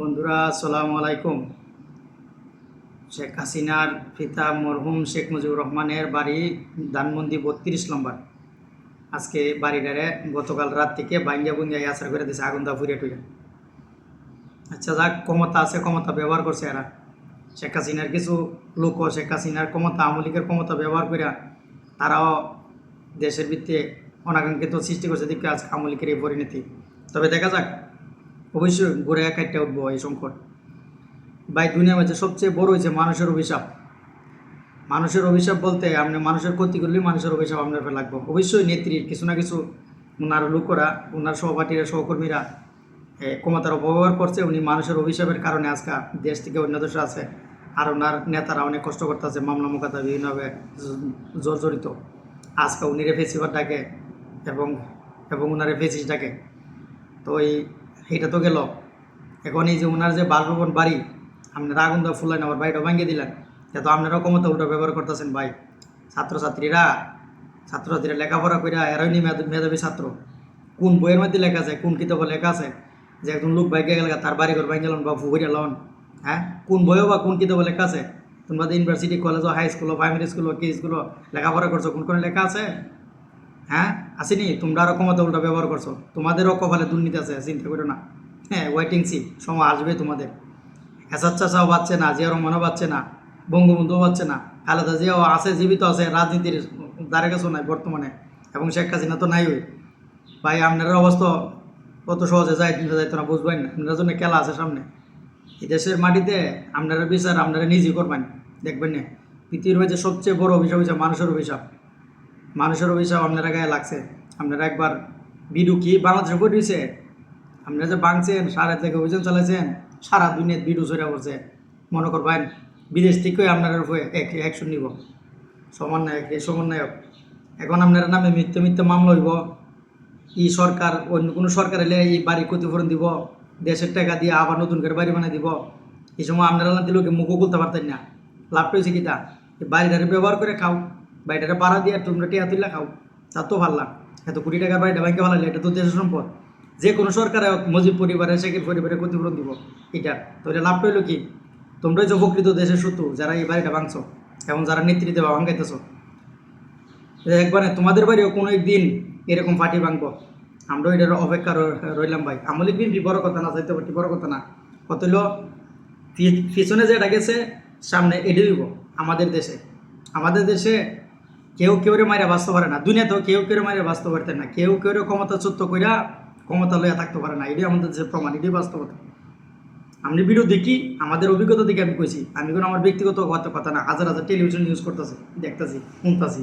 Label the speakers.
Speaker 1: বন্ধুরা, আসসালামু আলাইকুম। শেখ হাসিনার পিতা মরহুম শেখ মুজিবুর রহমানের বাড়ি ধানমন্দি বত্রিশ নম্বর। আজকে বাড়িটারে গতকাল রাত থেকে বুঙ্গা আসার করে দিয়েছে আগুন দা ফুরিয়ে টুয়ে আচ্ছা যাক, ক্ষমতা আছে, ক্ষমতা ব্যবহার করছে এরা। শেখ হাসিনার কিছু লোক, শেখ হাসিনার ক্ষমতা আমলিকের ক্ষমতা ব্যবহার করে তারাও দেশের ভিত্তিতে অনাকাঙ্ক্ষিত সৃষ্টি করছে। দিকে আজ আওয়ামী লীগের এই পরিণতি। তবে দেখা যাক অবশ্যই ঘুরে কাটতে উঠবো এই সংকট ভাই দুনিয়া মাঝে সবচেয়ে বড় হয়েছে মানুষের অভিশাপ। মানুষের অভিশাপ বলতে আপনি মানুষের ক্ষতি করলে মানুষের অভিশাপ আপনার লাগবে। অবশ্যই নেত্রীর কিছু না কিছু ওনার লোকরা ওনার সহপাঠীরা, সহকর্মীরা ক্ষমতার অপব্যবহার করছে, উনি মানুষের অভিশাপের কারণে আজকে দেশ থেকে অন্য দেশে আছে। আর ওনার নেতারা অনেক কষ্ট করতেছে, মামলা মোকাতা বিভিন্নভাবে জর্জরিত। আজকে উনি ফেসিবার ডাকে এবং এবং ওনারে ফেসিস ডাকে। তো এই এইটা তো গেল। এখন এই যে ওনার যে বাসভবন বাড়ি, আপনারা আগুন দেওয়া ফুলাইন, আবার বাড়িটা ভাঙিয়ে দিলেন। তো আপনারাও ক্ষমতা উল্টো ব্যবহার করতেছেন ভাই। ছাত্রছাত্রীরা ছাত্রছাত্রীরা লেখাপড়া করে এরাই মেধাবী ছাত্র। কোন বইয়ের মধ্যে লেখা আছে, কোন কিতাবে লেখা আছে? যে একজন লোক বাইকে গেল, তার বাড়ি ঘর ভাঙিয়ে বা ফুকুরিয়া লন হ্যাঁ? কোন বইও বা কোন কিতাবে লেখা আছে? তোমরা university college high school primary school কি স্কুল লেখাপড়া করছ, কোন কোন লেখা আছে? হ্যাঁ? আসেনি? তোমরা আরও ক্ষমতা উল্টা ব্যবহার করছ। তোমাদেরও কপালে দুর্নীতি আছে, চিন্তা করো না। হ্যাঁ ওয়েটিং সি সময় আসবে তোমাদের। এসাদ চাষাও পাচ্ছে না, জিয়া রহমানও পাচ্ছে না, বঙ্গবন্ধুও পাচ্ছে না। খালেদা জিয়াও আছে, জীবিত আছে, রাজনীতির দ্বারে কাছেও নাই বর্তমানে, এবং শেখ হাসিনা তো নাই ওই ভাই, আপনার অবস্থা কত সহজে যাই যাইতো না, বুঝবেন না। আপনার জন্য খেলা আছে সামনে। এই দেশের মাটিতে আপনারা বিচার, আপনারা নিজেই করবেন, দেখবেন না। পৃথিবীর মাঝে সবচেয়ে বড় অভিশাপ হয়েছে মানুষের অভিশাপ। মানুষের অভিশাপ আপনারা গায়ে লাগছে। আপনারা একবার বিডু কি বাংলাদেশে বই দিয়েছে আপনারা যে বাংছেন সারা থেকে অভিযান চালাইছেন, সারা দুনিয়ার বিডু ছড়া পড়ছে। মনে করবেন, বিদেশ থেকেও আপনার উপরে অ্যাকশন নিব। সমন্বয়ক, এই সমন্বয়ক। এখন আপনার নামে মিথ্যে মিথ্যে মামলা হইব। ই সরকার, অন্য কোনো সরকার এলে এই বাড়ি ক্ষতিপূরণ দিব। দেশের টাকা দিয়ে আবার নতুন করে বাড়ি বানিয়ে দিব। এই সময় আপনারা দিল মুখও খুলতে পারতেন না। লাভটা হয়েছে এই বাড়িটারে ব্যবহার করে খাও। বাড়িটারে পাড়া দিয়ে তোমরা টিয়া তুললে খাও, তা তো ভাল্লা এত কোটি টাকার বাড়িটা ব্যাংকে ভালো এটা তো দেশের সম্পদ। যে কোনো সরকারে মজিব পরিবারে শেখের পরিবারে ক্ষতিপূরণ দিব। এটা, তো এটা লাভটা হইল কি? তোমরাই যে উপকৃত দেশের শত্রু, যারা এই বাড়িটা ভাঙছো এবং যারা নেতৃত্বে ভাঙাইতেছো। একবারে তোমাদের বাড়িও কোনো একদিন এরকম পার্টি ভাঙবো। আমরা এটার অপেক্ষা রইলাম ভাই। আমলিক বিন বড় কথা না, চাইতে পারছি বড় কথা না। কত হলো পিছনে যেটা গেছে, সামনে এটি দিব আমাদের দেশে। আমাদের দেশে কেউ কেউ রে মারে বাঁচতে পারে না। দুনিয়াতেও কেউ কেউ মারে বাঁচতে পারতে না। কেউ কেউ ক্ষমতা চুত্ত কইরা ক্ষমতা লইয়া থাকতে পারে না। এটাই আমাদের যে প্রমাণ, এটাই বাস্তবতা। আমি ভিডিও দেখি, আমাদের অভিজ্ঞতা থেকে আমি কইছি, আমি কোনো আমার ব্যক্তিগত কথা না। হাজার হাজার টেলিভিশন ইউজ করতেছি, দেখতেছি, শুনতেছি।